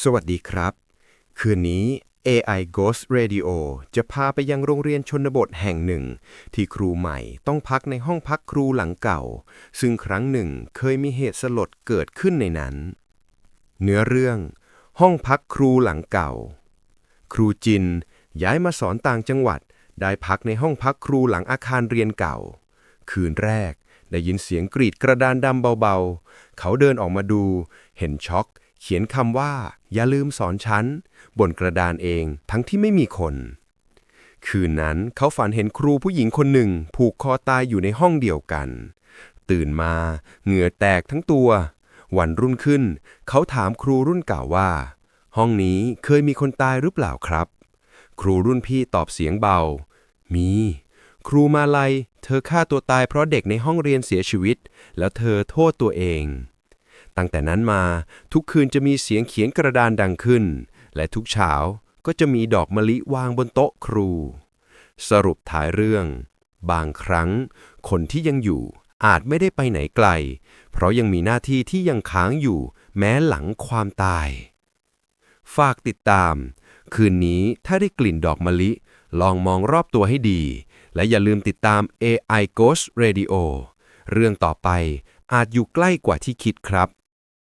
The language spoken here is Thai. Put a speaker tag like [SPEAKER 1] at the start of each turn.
[SPEAKER 1] สวัสดีครับ คืนนี้ AI Ghost Radio จะพาไปยังโรงเรียนชนบทแห่งหนึ่ง ที่ครูใหม่ต้องพักในห้องพักครูหลังเก่า ซึ่งครั้งหนึ่งเคยมีเหตุสลดเกิดขึ้นในนั้น เนื้อเรื่อง ห้องพักครูหลังเก่า ครูจินย้ายมาสอนต่างจังหวัด ได้พักในห้องพักครูหลังอาคารเรียนเก่า คืนแรกได้ยินเสียงกรีดกระดานดำเบาๆ เขาเดินออกมาดู เห็นช็อก เขียนคำว่า อย่าลืมสอนฉัน บนกระดานเองทั้งที่ไม่มีคน คืนนั้นเขาฝันเห็นครูผู้หญิงคนหนึ่ง ผูกคอตายอยู่ในห้องเดียวกัน ตื่นมาเหงื่อแตกทั้งตัว วันรุ่งขึ้น เขาถามครูรุ่นเก่าว่า ห้องนี้เคยมีคนตายหรือเปล่าครับ ครูรุ่นพี่ตอบเสียงเบา มี ครูมาลัย เธอฆ่าตัวตายเพราะเด็กในห้องเรียนเสียชีวิต แล้วเธอโทษตัวเอง ตั้งแต่นั้นมาทุกคืนจะมีเสียงเขียนกระดานดังขึ้น และทุกเช้าก็จะมีดอกมะลิวางบนโต๊ะครู สรุปท้ายเรื่อง บางครั้ง คนที่ยังอยู่อาจไม่ได้ไปไหนไกล เพราะยังมีหน้าที่ที่ยังค้างอยู่แม้หลังความตาย ฝากติดตาม คืนนี้ถ้าได้กลิ่นดอกมะลิ ลองมองรอบตัวให้ดี และอย่าลืมติดตาม AI Ghost Radio เรื่องต่อไปอาจอยู่ใกล้กว่าที่คิดครับ